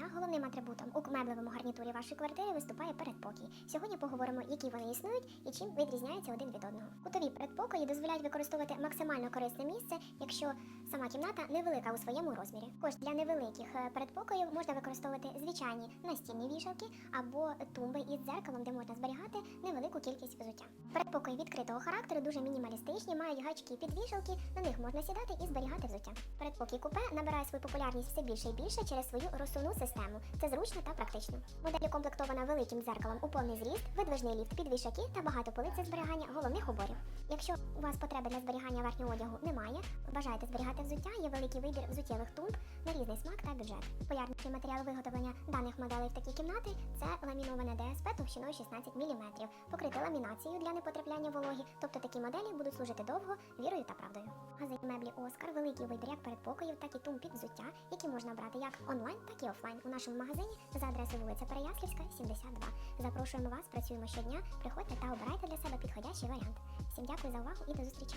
дня головним атрибутом у меблевому гарнітурі вашої квартири виступає передпокій. Сьогодні поговоримо, які вони існують і чим відрізняються один від одного. Кутові передпокої дозволяють використовувати максимально корисне місце, якщо сама кімната невелика у своєму розмірі. Також для невеликих е, передпокоїв можна використовувати звичайні настінні вішалки або тумби із дзеркалом, де можна зберігати невелику кількість взуття. Передпокої відкритого характеру дуже мінімалістичні, мають гачки під вішалки, на них можна сідати і зберігати взуття. Передпокій купе набирає свою популярність все більше і більше через свою розсувну систему. Це зручно та практично. Модель укомплектована великим дзеркалом у повний зріст, видвижний ліфт під вішаки та багато полиць зберігання головних уборів. Якщо у вас потреби для зберігання верхнього одягу немає, бажаєте зберігати взуття, є великий вибір взуттєвих тумб на різний смак та бюджет. Популярніший матеріал виготовлення даних моделей в такі кімнати це ламіноване ДСП товщиною 16 мм, покрите ламінацією для непотрапляння вологі, тобто такі моделі будуть служити довго, вірою та правдою. Газетні меблі Оскар великий вибір як передпокоїв, так і тумб під взуття, які можна брати як онлайн, так і офлайн у нашому магазині за адресою вулиця Переяслівська, 72. Запрошуємо вас, працюємо щодня. Приходьте та обирайте для себе підходящий варіант. Всім дякую за увагу і до зустрічі!